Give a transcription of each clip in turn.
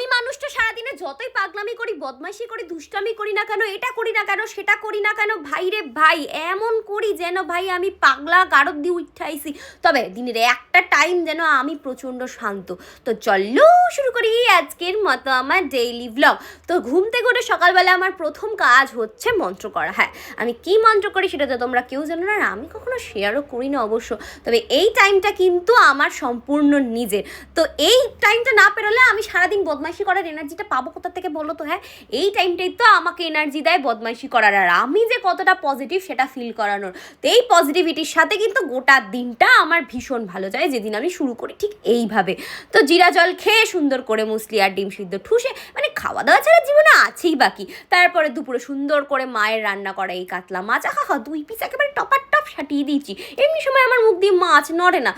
আমি মানুষটা সারাদিনে যতই পাগলামি করি, বদমাইশি করি, দুষ্টামি করি না কেন, এটা করি না কেন, সেটা করি না কেন, ভাই রে ভাই, এমন করি যেন ভাই আমি পাগলা গারদ দিয়ে উঠাইছি। তবে দিনের একটা টাইম যেন আমি প্রচণ্ড শান্ত। তো চলো শুরু করি আজকের মতো আমার ডেইলি ব্লগ তো ঘুম থেকে উঠে সকালবেলা আমার প্রথম কাজ হচ্ছে মন্ত্র করা। হ্যাঁ আমি কি মন্ত্র করি সেটা তো তোমরা কেউ জানো না আমি কখনো শেয়ারও করি না অবশ্য। তবে এই টাইমটা কিন্তু আমার সম্পূর্ণ নিজের। তো এই টাইমটা না পেরোলে আমি সারাদিন বদমাইশি করার এনার্জিটা পাবো কোথা থেকে বলো তো হ্যাঁ? এই টাইমটাই তো আমাকে এনার্জি দেয় বদমাইশি করার। আর আমি যে কতটা পজিটিভ সেটা ফিল করানোর। তো এই পজিটিভিটির সাথে কিন্তু গোটা দিনটা আমার ভীষণ ভালো যায়, যেদিন আমি শুরু করি ঠিক এইভাবে। তো জিরা জল খেয়ে সুন্দর করে মুসলি আর ডিম সিদ্ধ ঠুসে মানে খাওয়া দাওয়া ছাড়া জীবনে আছেই বাকি। তারপরে দুপুরে সুন্দর করে মায়ের রান্না করা এই কাতলা মাছ। আহা দুই পিস একেবারে টপার টপ সাটিয়ে দিয়েছি। এমনি সময় আমার মুখ দিয়ে মাছ নড়ে না।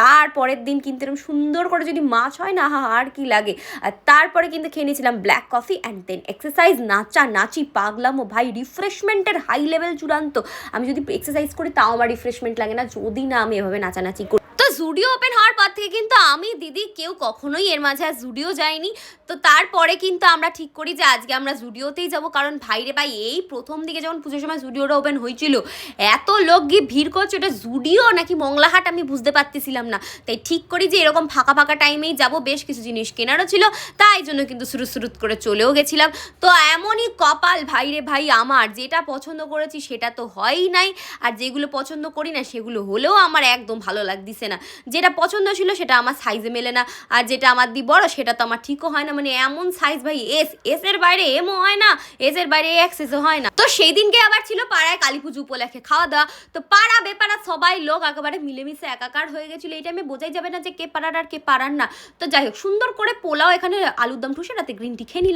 তারপরের দিন কিন্তু এরকম সুন্দর করে যদি মাছ হয় না হা আর কি লাগে। আর তারপরে কিন্তু খেয়ে নিয়েছিলাম black coffee and then exercise নাচা, নাচি, পাগলামো। ভাই রিফ্রেশমেন্টের হাই লেভেল চূড়ান্ত। আমি যদি এক্সারসাইজ করি, তাও আমার রিফ্রেশমেন্ট লাগে না। যদি না আমি এভাবে নাচানাচি করি। তো জুডিও ওপেন হওয়ার পর থেকে কিন্তু আমি দিদি, কেউ কখনোই এর মাঝে আর জুডিও যায়নি। তো তারপরে কিন্তু আমরা ঠিক করি যে আজকে আমরা জুডিওতেই যাব, কারণ ভাইরে ভাই, এই প্রথম দিকে যখন পুজোর সময় জুডিওটা ওপেন হয়েছিল, এত লোক গিয়ে ভিড় করছে, ওটা জুডিও নাকি মংলাহাট আমি বুঝতে পারতেছিলাম না। তাই ঠিক করি যে এরকম ফাঁকা ফাঁকা টাইমেই যাব, বেশ কিছু জিনিস কেনারও ছিল, তাই জন্য কিন্তু সুরুত সুরুত করে চলেও গেছিলাম। তো এমনই কপাল ভাইরে ভাই আমার, যেটা পছন্দ করেছি সেটা তো হয়ই নাই, আর যেগুলো পছন্দ করি না সেগুলো হলেও আমার একদম ভালো লাগদিছে না। যেটা পছন্দ ছিল সেটা আমার সাইজে মেলে না। আর যেটা আমার দি বড়, সেটা তো আমার ঠিকও হয় না। মানে এমন সাইজ ভাই এস এস এর বাইরে এমও হয় না এস এর বাইরে এক্সেসও হয় না। তো সেই দিনকে আবার ছিল পাড়ায় কালী পুজো উপলক্ষে খাওয়া দাওয়া তো পাড়া, বেপাড়া সবাই লোক একেবারে মিলেমিশে একাকার হয়ে গেছিল। এটা আমি বোঝাই যাবে না যে কে পাড়ার আর কে পাড়ার না। তো যাই হোক, সুন্দর করে পোলাও এখানে আলুর দম ঠুসে রাতে গ্রিন টি খেয়ে নিলাম।